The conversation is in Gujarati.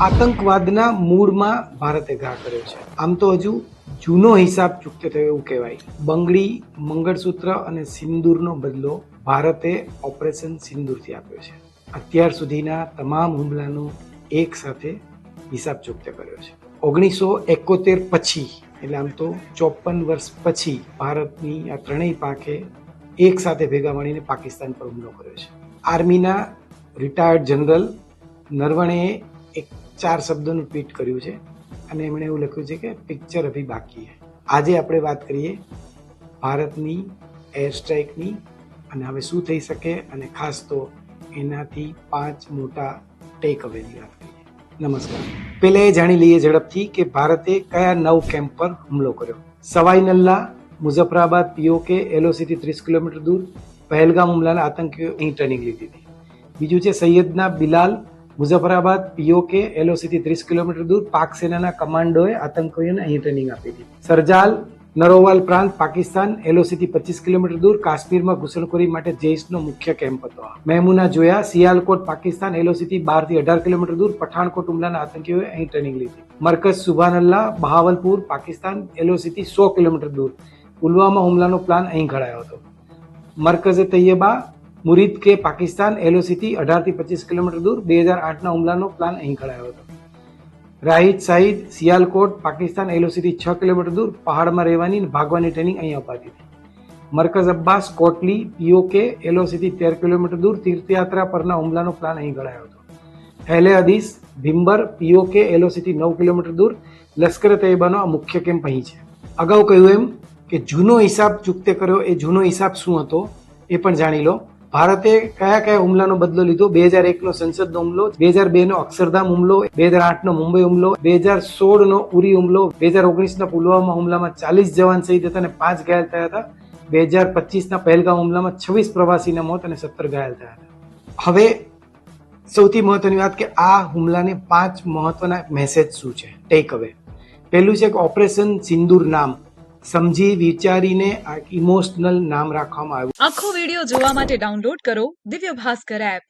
આતંકવાદના મૂળમાં ભારતે ઘા કર્યો છે. આમ તો હજુ જૂનો હિસાબ ચૂકતો થયો એવું કહેવાય. બંગડી, મંગળસૂત્ર અને સિંદૂરનો બદલો ભારતે ઓપરેશન સિંદૂરથી આપ્યો છે. અત્યાર સુધીના તમામ હુમલાનો એક સાથે હિસાબ ચૂકતો કર્યો છે. ઓગણીસો એકોતેર પછી, એટલે આમ તો ચોપન વર્ષ પછી ભારતની આ ત્રણેય પાંખે એક સાથે ભેગા મળીને પાકિસ્તાન પર હુમલો કર્યો છે. આર્મીના રિટાયર્ડ જનરલ નરવણેએ એક ચાર શબ્દોનું ટ્વીટ કર્યું છે અને એમણે એવું લખ્યું છે કે પિક્ચર અભી બાકી હે. આજે આપણે વાત કરીએ ભારતની એર સ્ટ્રાઇકની અને હવે શું થઈ શકે અને ખાસ તો એનાથી પાંચ મોટા ટેક અવેની વાત કરીએ. નમસ્કાર. પહેલા એ જાણી લઈએ ઝડપથી કે ભારતે કયા નવ કેમ્પ પર હુમલો કર્યો. સવાઈ નલ્લા મુઝફરાબાદ પીઓકે એલઓસીથી ત્રીસ કિલોમીટર દૂર, પહેલગામ હુમલાના આતંકીઓ અહીં ટ્રેનિંગ લીધી હતી. બીજું છે સૈયદના બિલાલ મુઝફરાબાદ પીઓકે એલઓસીથી ત્રીસ કિલોમીટર દૂર પાક સેનાના કમાન્ડોએ આતંકીઓને અહીં ટ્રેનિંગ આપી હતી. સરજાલ, નરોવાલ પ્રાંત, પાકિસ્તાન એલઓસીથી પચીસ કિલોમીટર દૂર કાશ્મીરમાં ઘૂસણખોરી માટે જૈશનો મુખ્ય કેમ્પ હતો. મહેમુના જોયા સિયાલકોટ પાકિસ્તાન એલઓસીથી બારથી અઢાર કિલોમીટર દૂર પઠાણકોટ હુમલાના આતંકીઓએ અહીં ટ્રેનિંગ લીધી. મરકઝ સુભાનલ્લા, બહાવલપુર, પાકિસ્તાન એલઓસીથી સો કિલોમીટર દૂર પુલવામા હુમલાનો પ્લાન અહીં ઘડાયો હતો. મરકઝે તૈયબા મુરીદ કે પાકિસ્તાન એલઓસીથી અઢારથી પચીસ કિલોમીટર દૂર બે હજાર આઠના હુમલાનો પ્લાન અહીં ઘડાયો હતો. રાહિદ સાહિદ સિયાલકોટ પાકિસ્તાન એલઓસીથી છ કિલોમીટર દૂર પહાડમાં રહેવાની ભાગવાની ટ્રેનિંગ અહીં અપાતી હતી. મરકઝ અબ્બાસ કોટલી, પીઓકે એલઓસીથી તેર કિલોમીટર દૂર તીર્થયાત્રા પરના હુમલાનો પ્લાન અહીં ઘડાયો હતો. હેલે હદીસ, ભીમ્બર, પીઓકે એલઓસીથી નવ કિલોમીટર દૂર લશ્કર તૈયબાનો આ મુખ્ય કેમ્પ અહીં છે. અગાઉ કહ્યું એમ કે જૂનો હિસાબ ચૂકતે કર્યો, એ જૂનો હિસાબ શું હતો એ પણ જાણી લો. ભારતે કયા કયા હુમલાનો બદલો લીધો? બે હજાર એકનો સંસદનો હુમલો, બે હજાર બે નો અક્ષરધામ હુમલો, બે હજાર આઠનો મુંબઈ હુમલો, બે હજાર સોળનો ઉરી હુમલો, બે હજાર ઓગણીસના પુલવામા હુમલામાં ચાલીસ જવાન શહીદ હતા અને પાંચ ઘાયલ થયા હતા. બે હજાર પચીસના પહેલગામ હુમલામાં છવ્વીસ પ્રવાસીના મોત અને સત્તર ઘાયલ થયા હતા. હવે સૌથી મહત્વની વાત કે આ હુમલાને પાંચ મહત્વના મેસેજ શું છે? ટેક અવે પહેલું છે કે ઓપરેશન સિંદૂર નામ. સમજી વિચારીને ઇમોશનલ નામ રાખવામાં આવ્યું. આખો વિડિયો જોવા માટે ડાઉનલોડ કરો દિવ્ય ભાસ્કર એપ